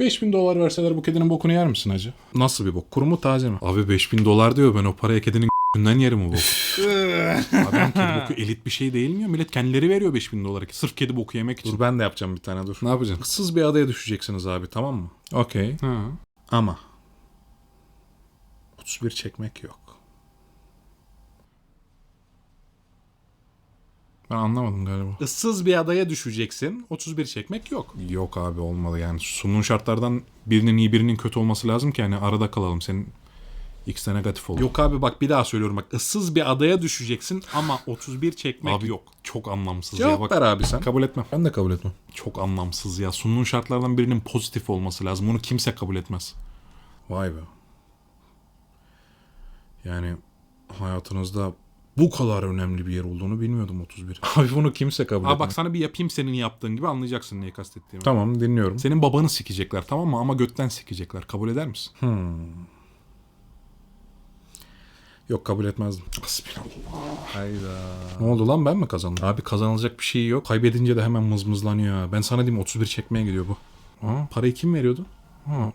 5000 dolar verseler bu kedinin bokunu yer misin hacı? Nasıl bir bok? Kuru mu taze mi? Abi 5000 dolar diyor ben o paraya kedinin günden yerim o boku. Adam kedi boku elit bir şey değil mi ya? Millet kendileri veriyor 5000 dolara. Sırf kedi boku yemek için. Dur ben de yapacağım bir tane dur. Ne yapacaksın? Issız bir adaya düşeceksiniz abi tamam mı? Okey. Ama 31 çekmek yok. Ben anlamadım galiba. Issız bir adaya düşeceksin. 31 çekmek yok. Yok abi olmalı yani. Sunduğun şartlardan birinin iyi birinin kötü olması lazım ki hani arada kalalım. Senin X'te negatif olur. Yok abi bak bir daha söylüyorum bak. ıssız bir adaya düşeceksin ama 31 çekmek Abi, yok. Çok anlamsız Cevap ya. Bak, ver abi sen. Kabul etmem. Ben de kabul etmem. Çok anlamsız ya. Sunduğun şartlardan birinin pozitif olması lazım. Bunu kimse kabul etmez. Vay be. Yani hayatınızda bu kadar önemli bir yer olduğunu bilmiyordum 31. Abi bunu kimse kabul Abi etmez. bak sana bir yapayım senin yaptığın gibi anlayacaksın neyi kastettiğimi. Tamam dinliyorum. Senin babanı sikecekler tamam mı? Ama götten sikecekler. Kabul eder misin? Yok kabul etmezdim. Hayda. Ne oldu lan ben mi kazandım? Abi kazanılacak bir şey yok. Kaybedince de hemen mızmızlanıyor. Ben sana diyeyim 31 çekmeye gidiyor bu. Ha, parayı kim veriyordu? Ha,